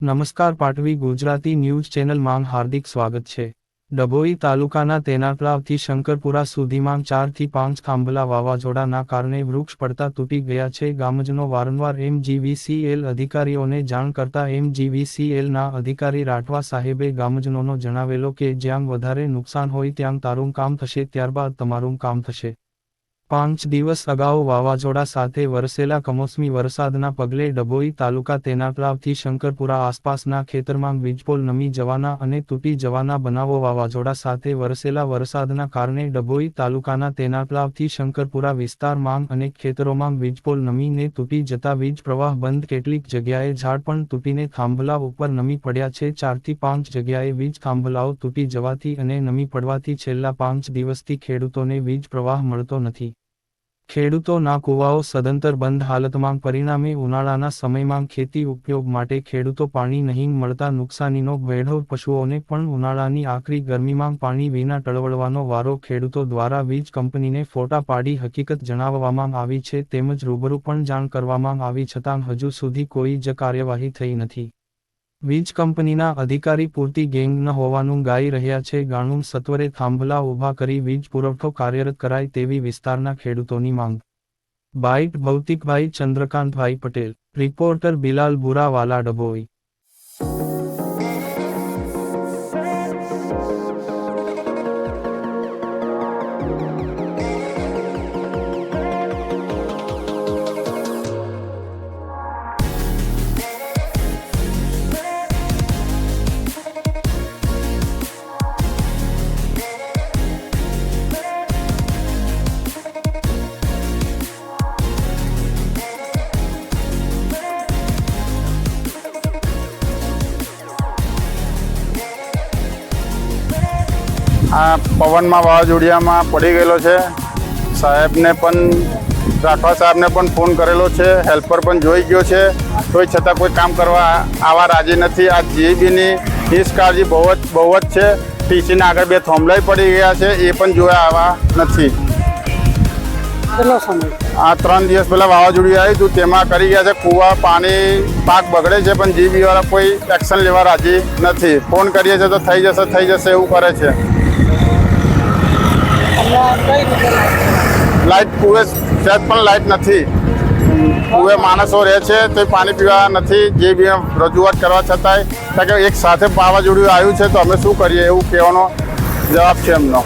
નમસ્કાર પાટવી ગુજરાતી ન્યૂઝ ચેનલમાં હાર્દિક સ્વાગત છે. ડભોઈ તાલુકાના તેનાતલાવથી શંકરપુરા સુધીમાં ચારથી પાંચ થાંભલા વાવાઝોડાના કારણે વૃક્ષ પડતા તૂટી ગયા છે. ગામજનો વારંવાર એમજીવીસીએલ અધિકારીઓને જાણ કરતા એમજીવીસીએલના અધિકારી રાઠવા સાહેબે ગામજનોનો જણાવેલો કે જ્યાં વધારે નુકસાન હોય ત્યાં તારું કામ થશે, ત્યારબાદ તમારું કામ થશે. પાંચ દિવસ અગાઉ વાવાઝોડા સાથે વરસેલા કમોસમી વરસાદના પગલે ડભોઈ તાલુકા તેનાતલાવથી શંકરપુરા આસપાસના ખેતરમાં વીજપોલ નમી જવાના અને તૂટી જવાના બનાવો વાવાઝોડા સાથે વરસેલા વરસાદના કારણે ડભોઈ તાલુકાના તેનાતલાવથી શંકરપુરા વિસ્તારમાં અનેક ખેતરોમાં વીજપોલ નમીને તૂટી જતા વીજ પ્રવાહ બંધ કેટલીક જગ્યાએ ઝાડ પણ તૂટીને થાંભલા ઉપર નમી પડ્યા છે. ચારથી પાંચ જગ્યાએ વીજ થાંભલાઓ તૂટી જવાથી અને નમી પડવાથી છેલ્લા પાંચ દિવસથી ખેડૂતોને વીજ પ્રવાહ મળતો નથી. ખેડૂતોના કૂવાઓ સદંતર બંધ હાલતમાં પરિણામે ઉનાળાના સમયમાં ખેતી ઉપયોગ માટે ખેડૂતો પાણી નહીં મળતા નુકસાનીનો વેઢો પશુઓને પણ ઉનાળાની આકરી ગરમીમાં પાણી વિના ટળવળવાનો વારો ખેડૂતો દ્વારા વીજ કંપનીને ફોટા પાડી હકીકત જણાવવામાં આવી છે, તેમજ રૂબરૂ પણ જાણ કરવામાં આવી છતાં હજુ સુધી કોઈ જ કાર્યવાહી થઈ નથી. વીજ કંપનીના અધિકારી પૂરતી ગેંગ ન હોવાનું ગાઈ રહ્યા છે. ગાણું સત્વરે થાંભલા ઊભા કરી વીજ પુરવઠો કાર્યરત કરાય તેવી વિસ્તારના ખેડૂતોની માંગ. Bite Bhautikbhai Chandrakantbhai Patel, reporter Bilal Burawala Dabhoi. આ પવનમાં વાવાઝોડિયામાં પડી ગયેલો છે. સાહેબને પણ રાઠવા સાહેબને પણ ફોન કરેલો છે. હેલ્પર પણ જોઈ ગયો છે. તોય છતાં કોઈ કામ કરવા આવા રાજી નથી. આ જીબીની નિષ્કાળજી બહુ જ બહુ જ છે. ટીસીના આગળ બે થોંભલાઈ પડી ગયા છે. એ પણ જોયા આવા નથી. આ ત્રણ દિવસ પહેલાં વાવાઝોડું આવ્યું હતું. તેમાં કરી ગયા છે. કૂવા પાણી પાક બગડે છે પણ જીબી વાળા કોઈ એક્શન લેવા રાજી નથી. ફોન કરીએ છીએ તો થઈ જશે થઈ જશે એવું કરે છે. લાઇટ કુએ સહેજ પણ લાઇટ નથી. કુએ માણસો રહે છે, તો પાણી પીવા નથી, જે બી રજૂઆત કરવા છતાંય. કારણ કે એક સાથે વાવાઝોડું આવ્યું છે, તો અમે શું કરીએ એવું કહેવાનો જવાબ છે એમનો.